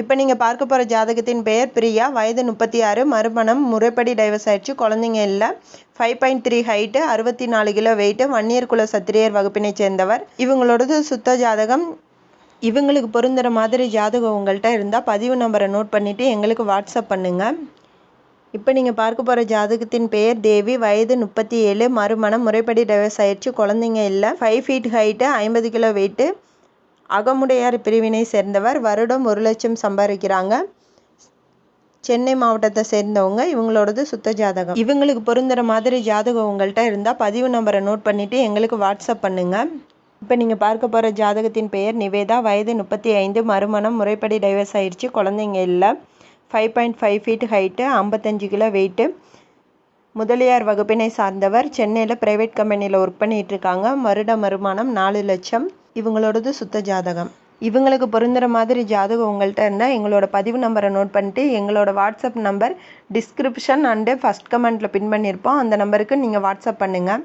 இப்போ நீங்கள் பார்க்க போகிற ஜாதகத்தின் பெயர் பிரியா. வயது முப்பத்தி ஆறு. மறுமணம். முறைப்படி டைவர்ஸ் ஆயிடுச்சு. குழந்தைங்க இல்லை. ஃபைவ் பாயிண்ட் த்ரீ ஹைட்டு அறுபத்தி நாலு கிலோ வெயிட்டு வன்னியர் குல சத்திரியர் வகுப்பினை சேர்ந்தவர். இவங்களோடது சுத்த ஜாதகம். இவங்களுக்கு பொருந்துகிற மாதிரி ஜாதகம் உங்கள்கிட்ட இருந்தால் பதிவு நம்பரை நோட் பண்ணிவிட்டு எங்களுக்கு வாட்ஸ்அப் பண்ணுங்கள் இப்போ நீங்கள் பார்க்க போகிற ஜாதகத்தின் பெயர் தேவி. வயது முப்பத்தி ஏழு. மறுமணம். முறைப்படி டைவர்ஸ் ஆயிடுச்சு. குழந்தைங்க இல்லை. ஃபைவ் ஃபீட் ஹைட்டு ஐம்பது கிலோ வெயிட்டு அகமுடையார் பிரிவினை சேர்ந்தவர். வருடம் ஒரு லட்சம் சம்பாதிக்கிறாங்க. சென்னை மாவட்டத்தை சேர்ந்தவங்க. இவங்களோடது சுத்த ஜாதகம். இவங்களுக்கு பொருந்துகிற மாதிரி ஜாதகம் உங்கள்கிட்ட இருந்தால் பதிவு நம்பரை நோட் பண்ணிவிட்டு எங்களுக்கு வாட்ஸ்அப் பண்ணுங்கள் இப்போ நீங்கள் பார்க்க போகிற ஜாதகத்தின் பெயர் நிவேதா. வயது முப்பத்தி ஐந்து மறுமணம். முறைப்படி டைவர்ஸ் ஆயிடுச்சு குழந்தைங்க இல்லை. Five point five feet height ஐம்பத்தஞ்சு கிலோ வெயிட்டு முதலியார் வகுப்பினை சார்ந்தவர். சென்னையில் ப்ரைவேட் கம்பெனியில் ஒர்க் பண்ணிகிட்டு இருக்காங்க. வருட வருமானம் நாலு லட்சம். இவங்களோடது சுத்த ஜாதகம். இவங்களுக்கு பொருந்துகிற மாதிரி ஜாதகம் உங்கள்கிட்ட இருந்தால் எங்களோட பதிவு நம்பரை நோட் பண்ணிட்டு எங்களோட WhatsApp number description and first கமெண்ட்டில் பின் பண்ணியிருப்போம் அந்த நம்பருக்கு நீங்கள் வாட்ஸ்அப் பண்ணுங்கள்